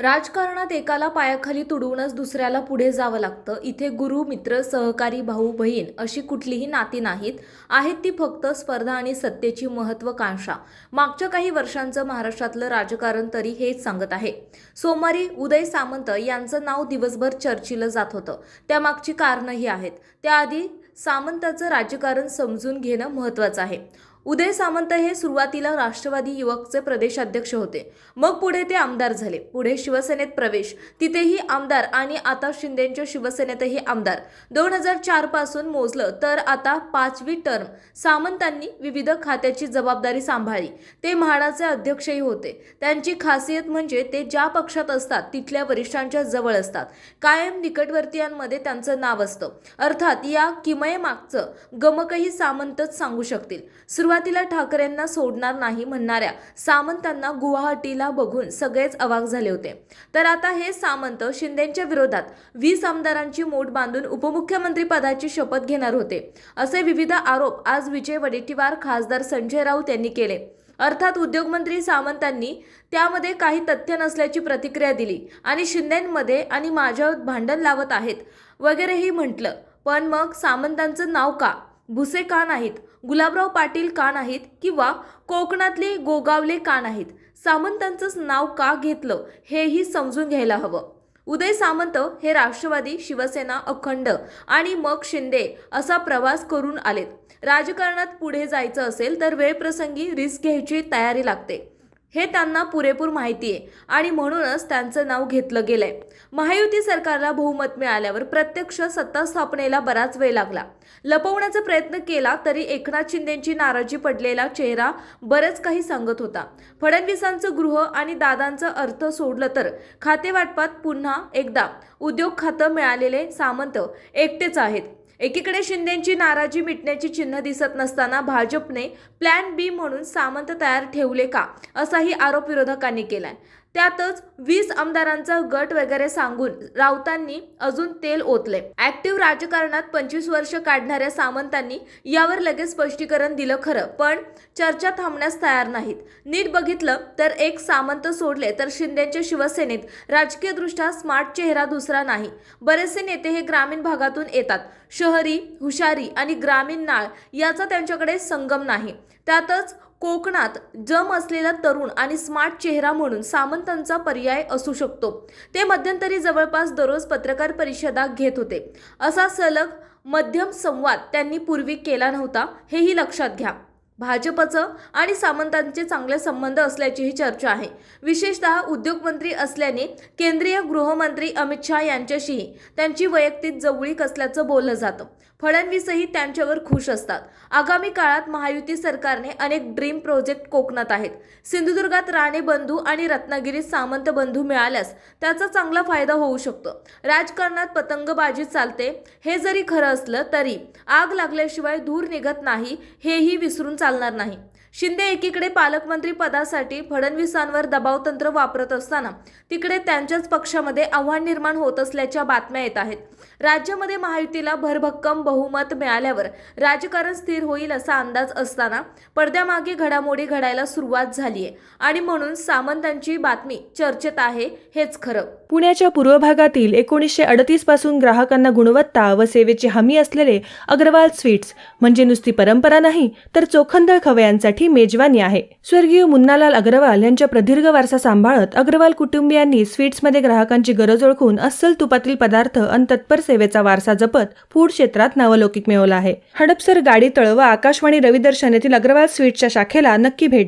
राजकारणात एकाला पायाखाली तुडवूनच दुसऱ्याला पुढे जावं लागतं. इथे गुरु मित्र सहकारी भाऊ बहीण अशी कुठलीही नाती नाहीत. आहेत ती फक्त स्पर्धा आणि सत्तेची महत्वाकांक्षा मागच्या काही वर्षांचं महाराष्ट्रातलं राजकारण तरी हेच सांगत आहे. सोमवारी उदय सामंत यांचं नाव दिवसभर चर्चिलं जात होतं. त्यामागची कारणंही आहेत. त्याआधी सामंताचं राजकारण समजून घेणं महत्त्वाचं आहे. उदय सामंत हे सुरुवातीला राष्ट्रवादी युवकचे प्रदेशाध्यक्ष होते. मग पुढे ते आमदार झाले. पुढे शिवसेनेत प्रवेश. तिथेही आमदार आणि आता शिंदेच्या शिवसेनेतही आमदार. दोन हजार चारपासून मोजलं तर आता पाचवी टर्म. सामंतांनी विविध खात्याची जबाबदारी सांभाळली. ते म्हाडाचे अध्यक्षही होते. त्यांची खासियत म्हणजे ते ज्या पक्षात असतात तिथल्या वरिष्ठांच्या जवळ असतात. कायम निकटवर्तीयांमध्ये त्यांचं नाव असतं. अर्थात या किमयेमागचं गमकही सामंतच सांगू शकतील. सुरुवातीला ठाकरेंना सोडणार नाही म्हणणाऱ्या सामंतांना गुवाहाटीला बघून सगळेच अवाक झाले होते. तर आता हे सामंत शिंदेच्या विरोधात वीस आमदारांची मोठ बांधून उपमुख्यमंत्री पदाची शपथ घेणार होते. असे विविध आरोप आज विजय वडेट्टीवार खासदार संजय राऊत यांनी केले. अर्थात उद्योगमंत्री सामंतांनी त्यामध्ये काही तथ्य नसल्याची प्रतिक्रिया दिली आणि शिंदेमध्ये आणि माझ्यावर भांडण लावत आहेत वगैरेही म्हटलं. पण मग सामंतांचं नाव का? भुसे का नाहीत गुलाबराव पाटील का नाहीत किंवा कोकणातले गोगावले का नाहीत सामंतांचंच नाव का घेतलं हेही समजून घ्यायला हवं. उदय सामंत हे राष्ट्रवादी शिवसेना अखंड आणि मग शिंदे असा प्रवास करून आलेत. राजकारणात पुढे जायचं असेल तर वेळप्रसंगी रिस्क घ्यायची तयारी लागते. हे त्यांना पुरेपूर माहिती आहे. आणि म्हणूनच त्यांचं नाव घेतलं गेलंय. महायुती सरकारला बहुमत मिळाल्यावर प्रत्यक्ष सत्ता स्थापनेला बराच वेळ लागला. लपवण्याचा प्रयत्न केला तरी एकनाथ शिंदेची नाराजी पडलेला चेहरा बरंच काही सांगत होता. फडणवीसांचं गृह आणि दादांचं अर्थ सोडलं तर खातेवाटपात पुन्हा एकदा उद्योग खातं मिळालेले सामंत एकटेच आहेत. एकीकडे शिंदेची नाराजी मिटण्याची चिन्ह दिसत नसताना भाजपने प्लॅन बी म्हणून सामंत तयार ठेवले का? असाही आरोप विरोधकांनी केलाय. त्यातच वीस आमदारांचा गट वगैरे सांगून राऊतांनी अजून तेल ओतले. ऍक्टिव्ह राजकारणात पंचवीस वर्ष काढणाऱ्या सामंतांनी यावर लगेच स्पष्टीकरण दिलं खरं पण चर्चा थांबण्यास तयार नाहीत. नीट बघितलं तर एक सामंत सोडले तर शिंदेच्या शिवसेनेत राजकीयदृष्ट्या स्मार्ट चेहरा दुसरा नाही. बरेचसे नेते हे ग्रामीण भागातून येतात. शहरी हुशारी आणि ग्रामीण नाळ याचा त्यांच्याकडे संगम नाही. त्यातच कोकणात जम असलेला तरुण आणि स्मार्ट चेहरा म्हणून सामंतांचा पर्याय असू शकतो. ते मध्यंतरी जवळपास दररोज पत्रकार परिषदा घेत होते. असा सलग मध्यम संवाद त्यांनी पूर्वी केला नव्हता हेही लक्षात घ्या. भाजपचं आणि सामंतांचे चांगले संबंध असल्याचीही चर्चा आहे. विशेषतः उद्योगमंत्री असल्याने केंद्रीय गृहमंत्री अमित शहा यांच्याशीही त्यांची वैयक्तिक जवळीक असल्याचं बोललं जातं. फडणवीसही त्यांच्यावर खुश असतात. आगामी काळात महायुती सरकारने अनेक ड्रीम प्रोजेक्ट कोकणात आहेत. सिंधुदुर्गात राणे बंधू आणि रत्नागिरीत सामंत बंधू मिळाल्यास त्याचा चांगला फायदा होऊ शकतो. राजकारणात पतंगबाजी चालते. हे जरी खरं असलं तरी आग लागल्याशिवाय धूर निघत नाही हेही विसरून चालणार नाही. शिंदे एकीकडे पालकमंत्री पदासाठी फडणवीसांवर दबावतंत्र वापरत असताना तिकडे त्यांच्याच पक्षामध्ये आव्हान निर्माण होत असल्याच्या बातम्या येत आहेत. राज्यामध्ये महायुतीला भरभक्कम बहुमत मिळाल्यावर राजकारण स्थिर होईल असा अंदाज असताना पडद्यामागे घडामोडी घडायला सुरुवात झालीय आणि म्हणून सामंतांची बातमी चर्चेत आहे हेच खरं. पुण्याच्या पूर्व भागातील एकोणीसशे अडतीसपासून ग्राहकांना गुणवत्ता व सेवेची हमी असलेले अग्रवाल स्वीट्स म्हणजे नुसती परंपरा नाही तर चोखंदळ खवयांसाठी मेजवानी आहे. स्वर्गीय मुन्नालाल अग्रवाल यांच्या प्रदीर्घ वारसा सांभाळत अग्रवाल कुटुंबियांनी स्वीट्समध्ये ग्राहकांची गरज ओळखून अस्सल तुपातील पदार्थ आणि तत्पर सेवेचा वारसा जपत फूड क्षेत्रात नावलौकिक मिळवला आहे. हडपसर गाडी तळ व आकाशवाणी रविदर्शन येथील अग्रवाल स्वीट्सच्या शाखेला नक्की भेट